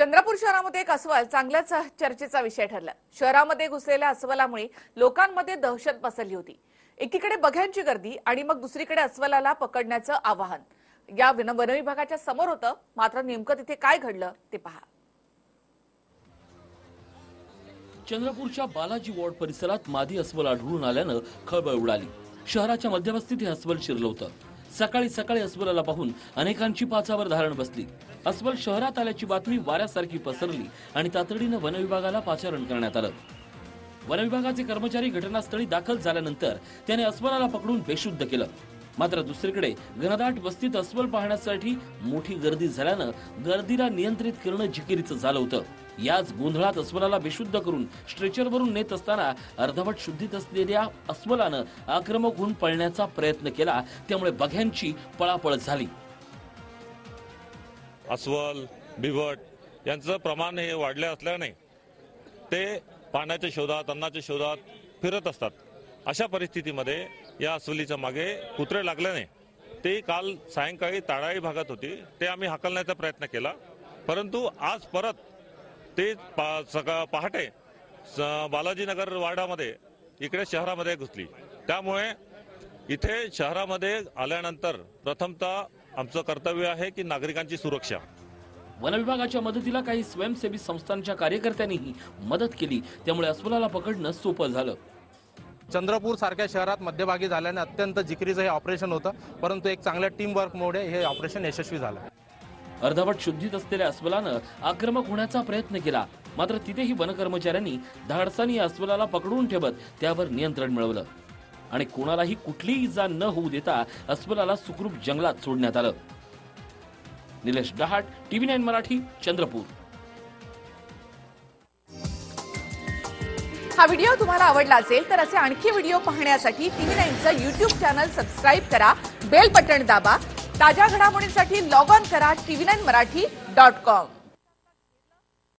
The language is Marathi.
चंद्रपूर शहरामध्ये एक अस्वल चांगल्याच चर्चेचा विषय ठरला. शहरामध्ये घुसलेल्या अस्वलामुळे लोकांमध्ये दहशत पसरली होती. एकीकडे बघ्यांची गर्दी आणि मग दुसरीकडे अस्वलाला पकडण्याचं आवाहन. या वन विभागाच्या समोर होतं. मात्र नेमकं तिथे काय घडलं ते पहा. चंद्रपूरच्या बालाजी वॉर्ड परिसरात मादी अस्वल आढळून आल्यानं खळबळ उडाली. शहराच्या मध्यवस्तीत हे अस्वल शिरलं होतं. सकाळी सकाळी अस्वलाला पाहून अनेकांची पाचावर धारण बसली. अस्वल शहरात आल्याची बातमी वाऱ्यासारखी पसरली आणि तातडीनं वनविभागाला पाचारण करण्यात आलं. वनविभागाचे कर्मचारी घटनास्थळी दाखल झाल्यानंतर त्याने अस्वलाला पकडून बेशुद्ध केलं. मात्र दुसरीकडे घनदाट वस्तीत अस्वल पाहण्यासाठी मोठी गर्दी झाल्यानं गर्दीला नियंत्रित करणं जिकिरीचं झालं होतं. याच गोंधळात अस्वलाला बेशुद्ध करून स्ट्रेचरवरून नेत असताना अर्धवट शुद्धीत असलेल्या अस्वलानं आक्रमक होऊन पळण्याचा प्रयत्न केला. त्यामुळे बघ्यांची पळापळ झाली. अस्वल बिबट यांचं प्रमाण हे वाढले असल्याने ते पाण्याच्या शोधात अन्नाच्या शोधात फिरत असतात. अशा परिस्थितीमध्ये या अस्वलीच्या मागे कुत्रे लागल्याने ते काल सायंकाळी ताडाळी भागात होती. ते आम्ही हाकलण्याचा प्रयत्न केला. परंतु आज परत ते पा- सका पहाटे स- बालाजीनगर वार्डामध्ये इकडे शहरामध्ये घुसली. त्यामुळे इथे शहरामध्ये आल्यानंतर प्रथमतः आमचं कर्तव्य आहे की नागरिकांची सुरक्षा. वनविभागाच्या मदतीला काही स्वयंसेवी संस्थांच्या कार्यकर्त्यांनीही मदत केली. त्यामुळे अस्वलाला पकडणं सोपं झालं. चंद्रपूर सारख्या शहरात मध्यभागी झाल्याने अत्यंत जिकिरीचं हे ऑपरेशन होतं. परंतु एक चांगल्या टीम वर्कमुळे हे ऑपरेशन यशस्वी झालं. अर्धवट शुद्धीत असलेल्या अस्वलानं आक्रमक होण्याचा प्रयत्न केला. मात्र तिथेही वनकर्मचाऱ्यांनी धाडसानी या अस्वलाला पकडून ठेवत त्यावर नियंत्रण मिळवलं. आणि कोणालाही कुठलीही इजा न होऊ देता अस्वलाला सुखरूप जंगलात सोडण्यात आलं. Nilesh Dahat TV nine Marathi Chandrapur. हा व्हिडिओ तुम्हाला आवडला असेल तर असे आणखी व्हिडिओ पाहण्यासाठी टीव्ही नाईनचं युट्यूब चॅनल सबस्क्राईब करा बेल बटण दाबा ताज्या घडामोडींसाठी लॉग ऑन करा TV nine Marathi dot com.